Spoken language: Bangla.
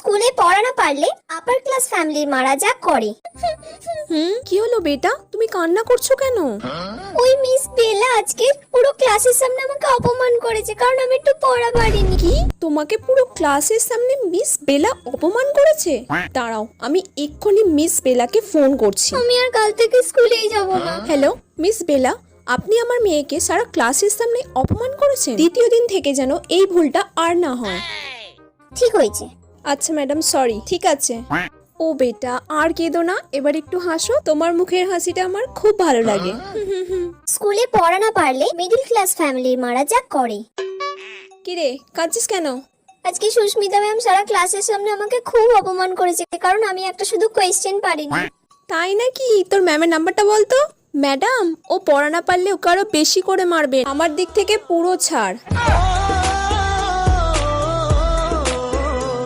স্কুলে পড়া না পারলে আপার ক্লাস ফ্যামিলির মারা যা করে। হুম কি হলো বেটা? তুমি কান্না করছ কেন? ওই মিস বেলা আজকে পুরো ক্লাসের সামনে আমাকে অপমান করেছে কারণ আমি একটু পড়া পারিনি। কি? তোমাকে পুরো ক্লাসের সামনে মিস বেলা অপমান করেছে? দাঁড়াও আমি এক্ষুনি মিস বেলাকে ফোন করছি। আমি আর কাল থেকে স্কুলেই যাব না। হ্যালো মিস বেলা আপনি আমার মেয়েকে সারা ক্লাসের সামনে অপমান করেছেন? দ্বিতীয় দিন থেকে যেন এই ভুলটা আর না হয়। ঠিক হয়েছে। আচ্ছা ম্যাডাম সরি ঠিক আছে। ও বেটা আর কেঁদো না এবার একটু হাসো তোমার মুখের হাসিটা আমার খুব ভালো লাগে। স্কুলে পড়া না পারলে মিডল ক্লাস ফ্যামিলির মারা যা করে। কিরে কাঁদছিস কেন? আজকে সুস্মিতা ম্যাম সারা ক্লাসের সামনে আমাকে খুব অপমান করেছে কারণ আমি একটা শুধু কোয়েশ্চেন পারিনি। তাই নাকি? তোর ম্যামের নাম্বারটা বলতো ম্যাডাম ও পড়া না পারলে ওকে আরও বেশি করে মারবে। আমার দিক থেকে পুরো ছাড়।